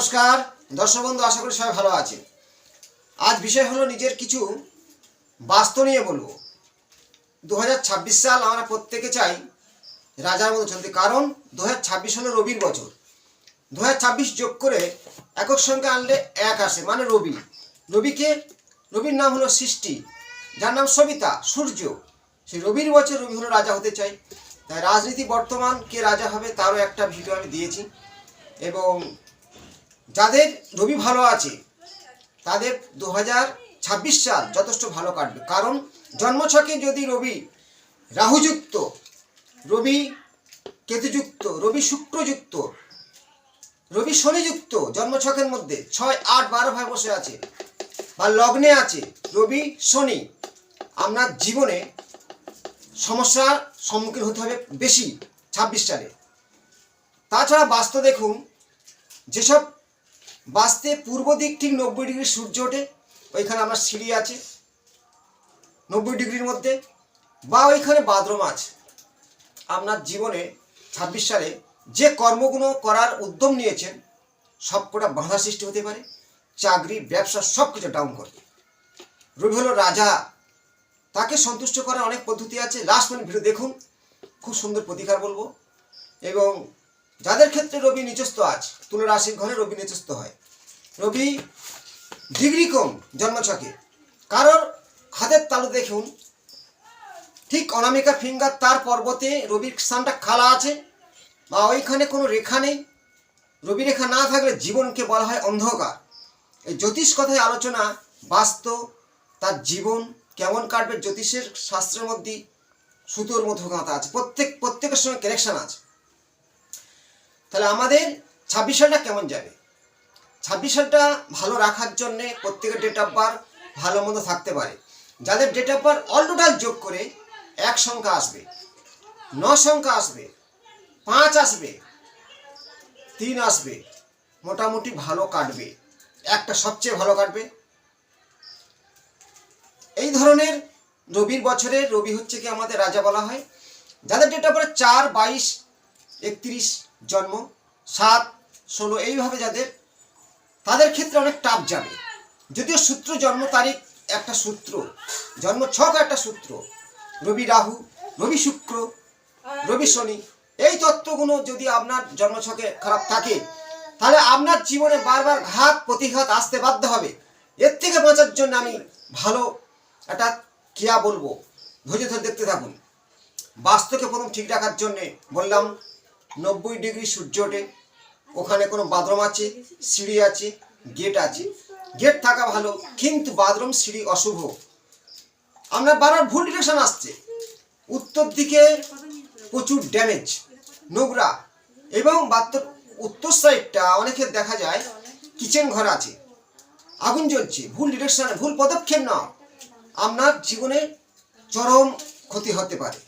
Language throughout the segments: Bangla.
নমস্কার। দর্শক বন্ধু, আশা করি সবাই ভালো আছে আজ বিষয় হলো নিজের কিছু বাস্তব নিয়ে বলব। দু হাজার ছাব্বিশ সাল আমরা প্রত্যেকে চাই রাজার মতো চলতে। কারণ দু হলো রবির বছর। দু হাজার ছাব্বিশ যোগ করে একক সংখ্যা আনলে এক আসে মানে রবি। রবিকে, রবির নাম হলো সৃষ্টি। যার নাম সবিতা, সূর্য। সেই রবির বছর রবি হলো রাজা হতে চাই। তাই রাজনীতি বর্তমান কে রাজা হবে তারও একটা ভিডিও আমি দিয়েছি। এবং যাদের রবি ভালো আছে, তাদের দু ছাব্বিশ সাল যথেষ্ট ভালো কাটবে। কারণ জন্মছকে যদি রবি রাহুযুক্ত, রবি কেতুযুক্ত, রবি শুক্রযুক্ত, রবি শনিযুক্ত জন্মছকের মধ্যে ছয়, আট, বারো ভাবে বসে আছে বা লগ্নে আছে রবি, শনি আপনার জীবনে সমস্যার সম্মুখীন হতে হবে বেশি ছাব্বিশ সালে। তাছাড়া বাস্তব দেখুন, যেসব বাস্তে পূর্ব দিক ঠিক নব্বই ডিগ্রি সূর্য ওঠে, ওইখানে আমার সিঁড়ি আছে, নব্বই ডিগ্রির মধ্যে, বা ওইখানে বাথরুম আছে আপনার জীবনে ছাব্বিশ সালে যে কর্মগুলো করার উদ্যম নিয়েছেন সবকটা বাধা সৃষ্টি হতে পারে, চাকরি, ব্যবসা, সব কিছু ডাউন করবে। রবি হলো রাজা। তাকে সন্তুষ্ট করার অনেক পদ্ধতি আছে। লাস্ট মিনিট ভিডিও দেখুন, খুব সুন্দর প্রতিকার বলব। এবং যাদের ক্ষেত্রে রবি নিচস্থ আছে তুলা রাশির ঘরে রবি নিচস্থ হয়। রবি ডিগ্রি কম জন্মছকে। কারোর হাতের তালু দেখুন, ঠিক অনামিকা ফিঙ্গার তার পর্বতে রবির স্থানটা খালা আছে, বা ওইখানে কোনো রেখা নেই। রবি রেখা না থাকলে জীবনকে বলা হয় অন্ধকার। এই জ্যোতিষ কথায় আলোচনা বাস্তব, তার জীবন কেমন কাটবে জ্যোতিষের শাস্ত্রের মধ্যে সুতোর মতো গাঁথা আছে। প্রত্যেক, প্রত্যেকের সঙ্গে কানেকশন আছে। তাহলে আমাদের ছাব্বিশ সালটা কেমন যাবে? ছাব্বিশ সালটা ভালো রাখার জন্যে প্রত্যেকের ডেট অফ বার্থ ভালো মতো থাকতে পারে। যাদের date of birth all total যোগ করে এক সংখ্যা আসবে, ন সংখ্যা আসবে, পাঁচ আসবে, তিন আসবে, মোটামুটি ভালো কাটবে। একটা সবচেয়ে ভালো কাটবে। এই ধরনের রবির বছরে রবি হচ্ছে কি আমাদের রাজা বলা হয়। যাদের ডেট অফ বার্থ চার, বাইশ, একত্রিশ জন্ম, সাত, ষোলো, এইভাবে যাদের, তাদের ক্ষেত্রে অনেক টাপ যাবে। যদিও সূত্র জন্ম তারিখ একটা সূত্র, জন্ম ছক একটা সূত্র, রবি রাহু, রবি শুক্র, রবি শনি, এই তত্ত্বগুলো যদি আপনার জন্মছকে খারাপ থাকে, তাহলে আপনার জীবনে বারবার ঘাত প্রতিঘাত আসতে বাধ্য হবে। এর থেকে বাঁচার জন্য আমি ভালো একটা কিয়া বলব। ধৈর্য ধরে দেখতে থাকুন। বাস্তুকে প্রথম ঠিক রাখার জন্যে বললাম নব্বই ডিগ্রি সূর্য ওঠে। ওখানে কোনো বাথরুম আছে, সিঁড়ি আছে, গেট আছে। গেট থাকা ভালো, কিন্তু বাথরুম, সিঁড়ি অশুভ। আপনার বারবার ভুল ডিরেকশন আসছে। উত্তর দিকে প্রচুর ড্যামেজ নোংরা। এবং বাত্তর উত্তর সাইডটা অনেকের দেখা যায় কিচেন ঘর আছে। আগুন জ্বলছে, ভুল ডিরেকশনে ভুল পদক্ষেপ নাও আপনার জীবনে চরম ক্ষতি হতে পারে।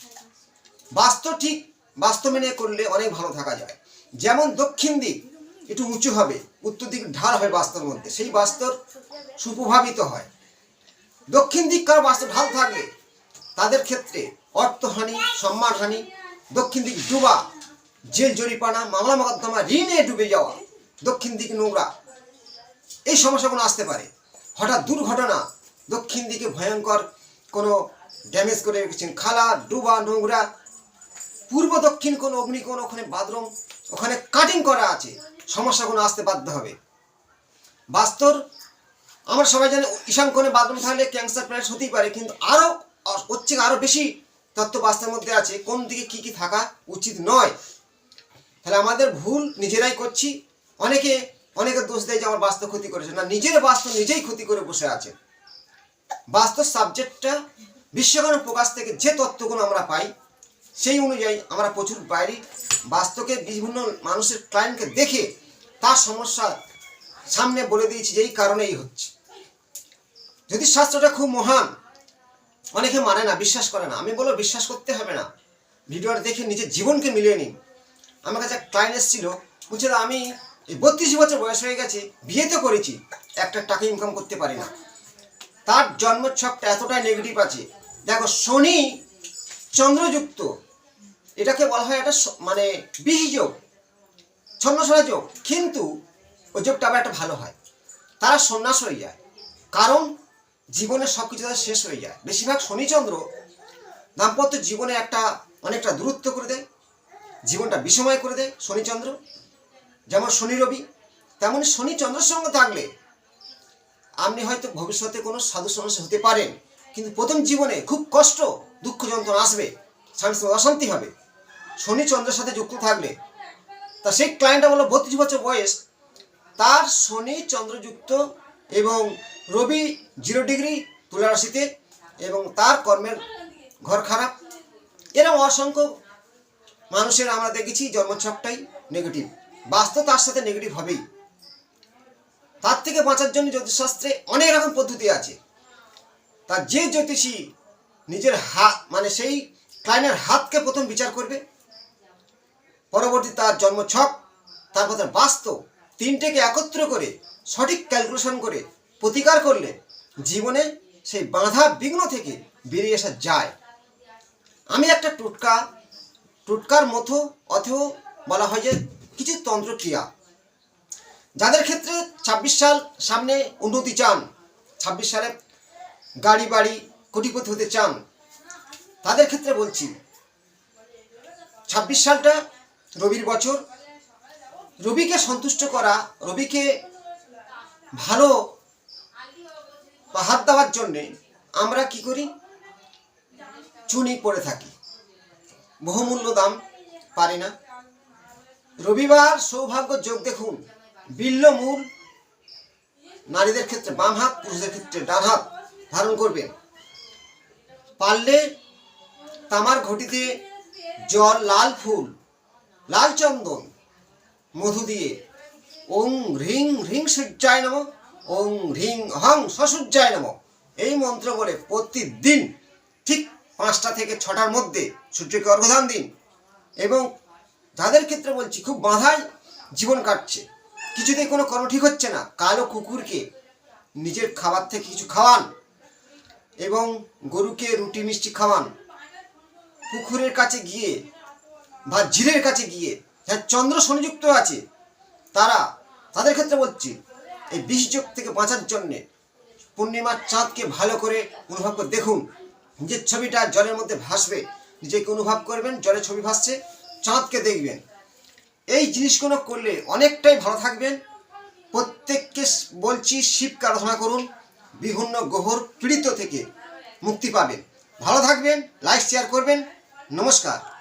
বাস্তব ঠিক বাস্তব করলে অনেক ভালো থাকা যায়। যেমন দক্ষিণ দিক একটু উঁচু হবে, উত্তর দিক ঢাল হবে বাস্তবের মধ্যে। সেই বাস্তব সুপ্রভাবিত হয়। দক্ষিণ দিক কারও বাস্তব ঢাল থাকলে তাদের ক্ষেত্রে অর্থহানি, সম্মানহানি, দক্ষিণ দিক ডুবা, জেল জরিপানা, মামলা মোকদ্দমা, ঋণে ডুবে যাওয়া, দক্ষিণ দিক নোংরা, এই সমস্যাগুলো আসতে পারে। হঠাৎ দুর্ঘটনা, দক্ষিণ দিকে ভয়ঙ্কর, কোনো ড্যামেজ করে রেখেছেন, খালা, ডুবা, নোংরা পূর্ব দক্ষিণ কোন অগ্নিকোণ, ওখানে বাথরুম ওখানে কাটিং করা আছে। সমস্যাগুলো আসতে বাধ্য হবে। বাস্তর, আমরা সবাই জানি ঈশান বাথরুম থাকলে ক্যান্সার প্রায় হতেই পারে, কিন্তু আরও হচ্ছে আরও বেশি তত্ত্ব বাস্তবের মধ্যে আছে, কোন দিকে কি কি থাকা উচিত নয়। তাহলে আমাদের ভুল নিজেরাই করছি। অনেকে অনেকে দোষ দেয় যে আমার বাস্তব ক্ষতি করেছে। না, নিজের বাস্তব নিজেই ক্ষতি করে বসে আছে। বাস্তব সাবজেক্টটা বিশ্বকর্ম প্রকাশ থেকে যে তত্ত্বগুলো আমরা পাই সেই অনুযায়ী আমরা প্রচুর বাইরে বাস্তবকে বিভিন্ন মানুষের ক্লায়েন্টকে দেখে তার সমস্যা সামনে বলে দিয়েছি যে এই কারণে এই হচ্ছে। যদি শাস্ত্রটা খুব মহান, অনেকে মানে না, বিশ্বাস করে না। আমি বলব বিশ্বাস করতে হবে না। ভিডিওটা দেখে নিজের জীবনকে মিলিয়ে নিন। আমার কাছে এক ক্লায়েন্ট এসেছিল, বলছিল, আমি এই বত্রিশ বছর বয়স হয়ে গেছে বিয়ে তো করেছি, একটা টাকা ইনকাম করতে পারি না। তার জন্মছকটা এতটাই নেগেটিভ আছে। দেখো শনি চন্দ্রযুক্ত, এটাকে বলা হয় একটা মানে বিহিযোগ ছন্নছড়া যোগ। কিন্তু ওই যোগটা আবার একটা ভালো হয়। তারা সন্ন্যাস হয়ে যায়। কারণ জীবনের সব কিছু তাদের শেষ হয়ে যায়। বেশিরভাগ শনিচন্দ্র দাম্পত্য জীবনে একটা অনেকটা দূরত্ব করে দেয়। জীবনটা বিষময় করে দেয় শনিচন্দ্র। যেমন শনি রবি তেমনই শনিচন্দ্রের সঙ্গে থাকলে আপনি হয়তো ভবিষ্যতে কোনো সাধু সন্ন্যাসী হতে পারেন। কিন্তু প্রথম জীবনে খুব কষ্ট দুঃখ যন্ত্রণা আসবে সঙ্গে অশান্তি হবে। শনি চন্দ্রের সাথে যুক্ত থাকলে, তা সেই ক্লায়েন্টটা বলো বত্রিশ বছর বয়স, তার শনি চন্দ্রযুক্ত এবং রবি জিরো ডিগ্রি তুলা রাশিতে এবং তার কর্মের ঘর খারাপ। এরকম অসংখ্য মানুষের আমরা দেখেছি জন্মছকটাই নেগেটিভ বাস্তব তার সাথে নেগেটিভ হবেই। তার থেকে বাঁচার জন্য জ্যোতিষশাস্ত্রে অনেক রকম পদ্ধতি আছে। তার যে জ্যোতিষী নিজের হাত মানে সেই ক্লায়েন্টের হাতকে প্রথম বিচার করবে। পরবর্তী তার জন্মছক তারপর তার বাস্তব তিনটেকে একত্র করে, সঠিক ক্যালকুলেশন করে প্রতিকার করলে জীবনে সেই বাধা বিঘ্ন থেকে বেরিয়ে আসা যায়। আমি একটা টোটকা, টোটকার মতো অথবা বলা হয় যে কিছু তন্ত্রক্রিয়া। যাদের ক্ষেত্রে ছাব্বিশ সাল সামনে উন্নতি চান, ছাব্বিশ সালে গাড়ি বাড়ি কোটিপতি হতে চান, তাদের ক্ষেত্রে বলছি, ছাব্বিশ সালটা রবির বছর, রবিকে সন্তুষ্ট করা, রবিকে ভালো হাত দেওয়ার জন্যে আমরা কি করি? চুনি পরে থাকি। বহুমূল্য দাম, পারি না। রবিবার সৌভাগ্য যোগ দেখুন, বিল্ল মূল নারীদের ক্ষেত্রে বাম হাত, পুরুষদের ক্ষেত্রে ডান হাত ধারণ করবেন পারলে তামার ঘটিতে জল, লাল ফুল, লাল চন্দন, মধু দিয়ে ওং হ্রিং হ্রিং সূর্যায় নম, ওং হ্রিং হং সসূর্যায় নম। এই মন্ত্র বলে প্রতিদিন ঠিক পাঁচটা থেকে ছটার মধ্যে সূর্যকে অর্ঘদান দিন। এবং যাদের ক্ষেত্রে বলছি খুব বাধায় জীবন কাটছে, কিছুতেই কোনো কর্ম ঠিক হচ্ছে না। কালো কুকুরকে নিজের খাবার থেকে কিছু খাওয়ান। এবং গরুকে রুটি মিষ্টি খাওয়ান। পুকুরের কাছে গিয়ে বা ঝিলের কাছে গিয়ে যারা চন্দ্র সংযুক্ত আছে, তারা তাদের ক্ষেত্রে বলছি, এই বিষযোগ থেকে বাঁচার জন্যে পূর্ণিমার চাঁদকে ভালো করে অনুভব করে দেখুন, নিজের ছবিটা জলের মধ্যে ভাসবে, নিজেকে অনুভব করবেন, জলে ছবি ভাসছে, চাঁদকে দেখবেন। এই জিনিসগুলো করলে অনেকটাই ভালো থাকবেন। প্রত্যেককে বলছি, শিবকে আরাধনা করুন। বিভিন্ন গ্রহর পীড়িত থেকে মুক্তি পাবেন। ভালো থাকবেন লাইক শেয়ার করবেন। নমস্কার।